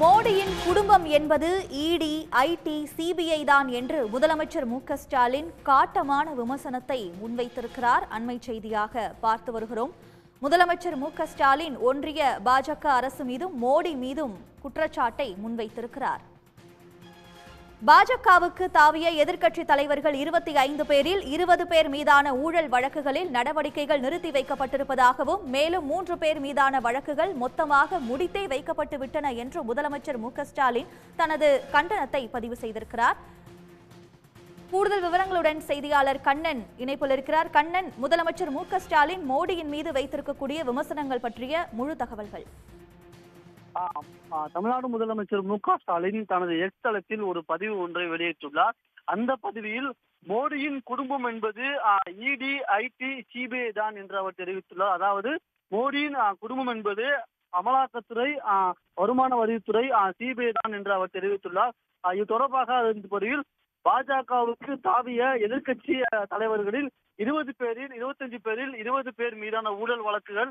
மோடியின் குடும்பம் என்பது இடி ஐடி சிபிஐ தான் என்று முதலமைச்சர் மு ஸ்டாலின் காட்டமான விமர்சனத்தை முன்வைத்திருக்கிறார். அண்மை செய்தியாக பார்த்து வருகிறோம். முதலமைச்சர் மு ஸ்டாலின் ஒன்றிய பாஜக அரசு மீதும் மோடி மீதும் குற்றச்சாட்டை முன்வைத்திருக்கிறார். பாஜகவுக்கு தாவிய எதிர்க்கட்சி தலைவர்கள் இருபத்தி ஐந்து பேரில் இருபது பேர் மீதான ஊழல் வழக்குகளில் நடவடிக்கைகள் நிறுத்தி வைக்கப்பட்டிருப்பதாகவும் மேலும் மூன்று பேர் மீதான வழக்குகள் மொத்தமாக முடித்தே வைக்கப்பட்டு விட்டன என்று முதலமைச்சர் மு ஸ்டாலின் தனது கண்டனத்தை பதிவு செய்திருக்கிறார். கூடுதல் விவரங்களுடன் செய்தியாளர் கண்ணன் இணைப்பில் இருக்கிறார். கண்ணன் முதலமைச்சர் மு ஸ்டாலின் மோடியின் மீது வைத்திருக்கக்கூடிய விமர்சனங்கள் பற்றிய முழு தகவல்கள். தமிழ்நாடு முதலமைச்சர் மு க ஸ்டாலின் தனது எக்ஸ் தளத்தில் ஒரு பதிவு ஒன்றை வெளியிட்டுள்ளார். அந்த பதிவில் மோடியின் குடும்பம் என்பது இடி ஐடி சிபிஐ தான் என்று அவர் தெரிவித்துள்ளார். அதாவது மோடியின் குடும்பம் என்பது அமலாக்கத்துறை வருமான வரித்துறை சிபிஐ தான் என்று அவர் தெரிவித்துள்ளார். இது தொடர்பாக பதிவில் பாஜகவுக்கு தாவிய எதிர்கட்சி தலைவர்களில் இருபது பேரில் இருபத்தஞ்சு பேரில் இருபது பேர் மீதான ஊழல் வழக்குகள்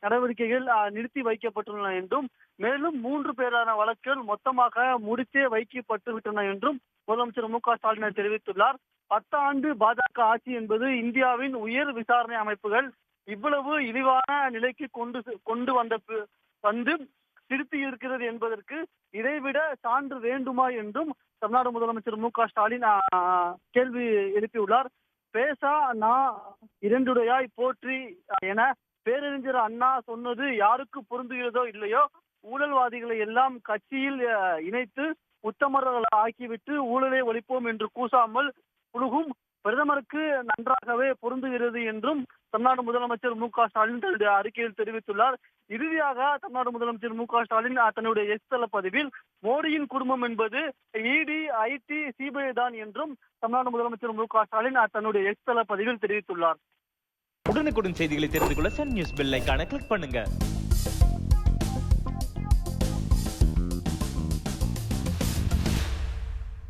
நடவடிக்கைகள் நிறுத்தி வைக்கப்பட்டுள்ளன என்றும் மேலும் மூன்று பேரான வழக்குகள் மொத்தமாக முடித்தே வைக்கப்பட்டுவிட்டன என்றும் முதலமைச்சர் மு க ஸ்டாலின் தெரிவித்துள்ளார். பத்தாண்டு பாஜக ஆட்சி என்பது இந்தியாவின் உயர் விசாரணை அமைப்புகள் இவ்வளவு இழிவான நிலைக்கு கொண்டு கொண்டு வந்த பி- வந்து திருத்தி இருக்கிறது என்பதற்கு இதைவிட சான்று வேண்டுமா என்றும் தமிழ்நாடு முதலமைச்சர் மு க ஸ்டாலின் கேள்வி எழுப்பியுள்ளார். பேசா நான் இரண்டுடையாய் போற்றி என பேரறிஞர் அண்ணா சொன்னது யாருக்கு பொருந்துகிறதோ இல்லையோ ஊழல்வாதிகளை எல்லாம் கட்சியில் அஹ், இணைத்து உத்தமர்கள் ஆக்கிவிட்டு ஊழலை ஒழிப்போம் என்று கூசாமல் புழுகும் பிரதமருக்கு நன்றாகவே பொருந்துகிறது என்றும் தமிழ்நாடு முதலமைச்சர் மு க ஸ்டாலின் தன்னுடைய அறிக்கையில் தெரிவித்துள்ளார். இறுதியாக தமிழ்நாடு முதலமைச்சர் மு க ஸ்டாலின் தன்னுடைய எஸ்தள பதிவில் மோடியின் குடும்பம் என்பது இடி ஐடி சிபிஐ தான் என்றும் தமிழ்நாடு முதலமைச்சர் மு க ஸ்டாலின் தன்னுடைய எஸ்தள பதிவில் தெரிவித்துள்ளார். உடனுக்குடன் செய்திகளை தெரிந்து கொள்ள சன் நியூஸ் பெல் கிளிக் பண்ணுங்க.